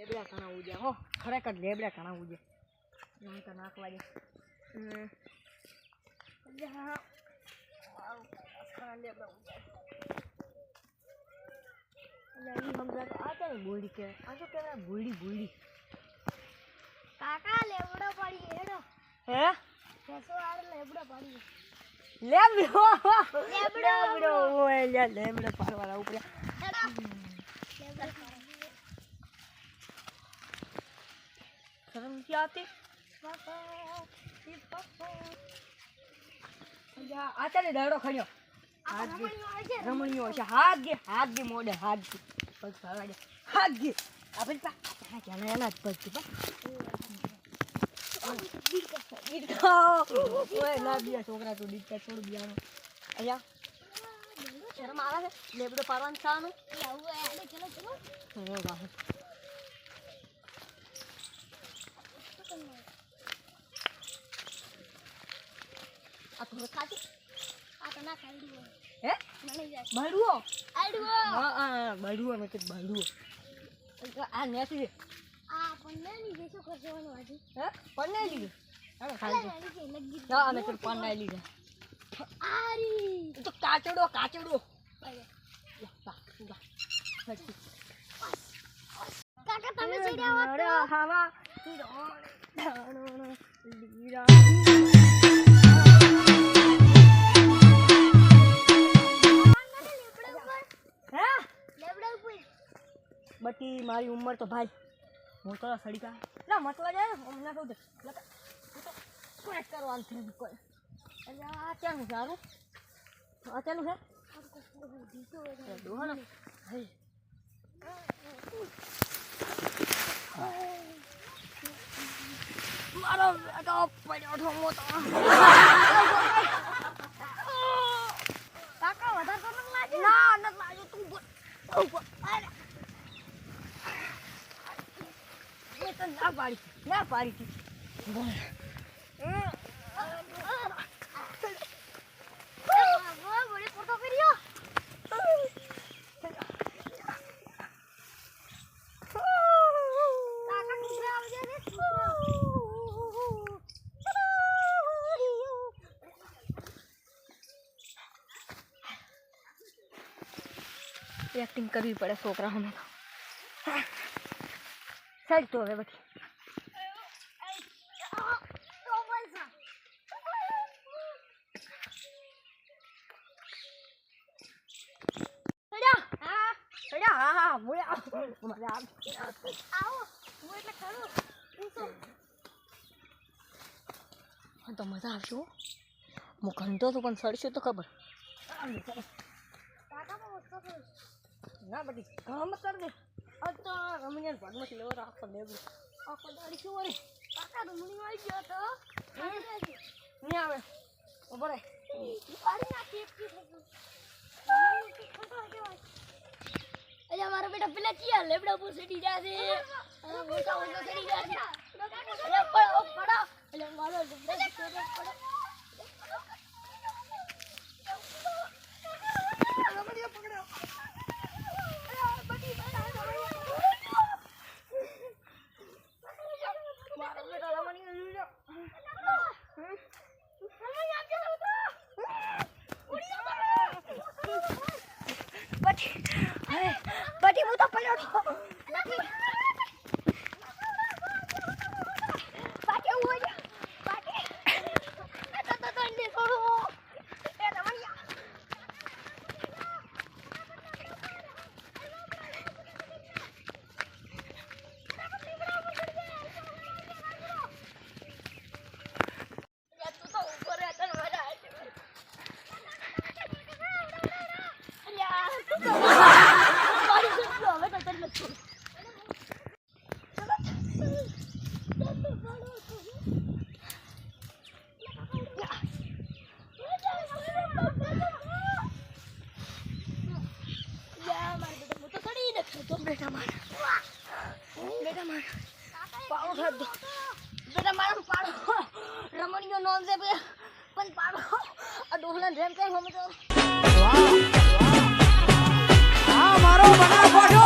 લેબડા ઘણા ઉજ્યા હો. ખરેખર લેબડા ઘણા ઉજ્યા. નહીં તો નાખવા દે. ઘણા લેબડા ઉજ્યા. ઈ આ તો કાકા લેબડો પડી હેડો. હે? છસો આર લેવડો પડી લેબડો લેબડો. લેબડો ઓય લેબડો પાડવાના ઉપરે. શરમ આચાર્ય દરડો ખડ્યો. રમણીઓ છે હાથ ગે હાથ ગે મોડે હાથ ગે. પગ ફરવા હાથ ગે. આપણે પા ચાલે એના જ પગ પા. છોકરા તું દીકરા છોડ બિયાનો અહીંયા. શરમ આવે છે? લેબડો પાડવાનું ખાવાનું ચલો ચલો હે વાહ આ તો ખાતી આ તો ના ખાઈ હે? બળવો. આડવો હા હા બળવો બળવો. આ નેસી આ શું આજે હે હવે ના તો આરી કાચડો કાચડો. કાકા તમે ચડ્યા હોત હવા. મારી ઉંમર તો ભાઈ. હું તો સડી કા ના મતલબ જાય હમણાં કહું છું સ્ક્વેટ કરવાનું છે કોઈ? એટલે આ ક્યાંનું સારું આ છે? મારો બેટો પડ્યો છો મોટો કાકા વધારે તો લાગે ના ન લાગ્યો. તું બોલ તું બોલ એ તો ના પાડી. ના પાડી એક્ટિંગ કરવી પડે છોકરાઓને તો. સાઈડ તો હવે બધી સડ્યા હા હા હા મુયા મજા આવે આવો હું એટલે ખરું પૂછો તો મજા આવશે હું ઘંટો તો પણ સડશું તો ખબર ના બધી કામ કરી દે આ તો રમણીયા ભાગમાંથી લેવો આખો લેવું આખો દાડી શું વળી કાકા ડુંગળી આવી ગયો તો નહીં આવે. ઊભો રહે. પાડી નાખી એક પીસ હતું. અલ્યા મારા બેટા પેલા ચિયા લેબડા પર ચડી ગયા છે. મોટા મોટા ચડી ગયા છે અલ્યા પડો પડો અલ્યા મારો લેબડા પર ચડ્યો, પડો રમણીયા પકડ્યો અલ્યા, બધી બહાર મારો બેટા રમણીયા લીધો પછી હવે પછી હું તો પડ્યો છો પાકે હું હોય પાકે તો તો તો ને છોડો એ રમણિયા યાર તું તો ઉપર રહે તને મજા આવે યાર તું તો મારી જતો હવે તો તને છોડ બેટા માર બેટા માર ખાધો બેટા મારો પાડો. રમણીયો નોન છે બે મારો બનાવ ખોટો હા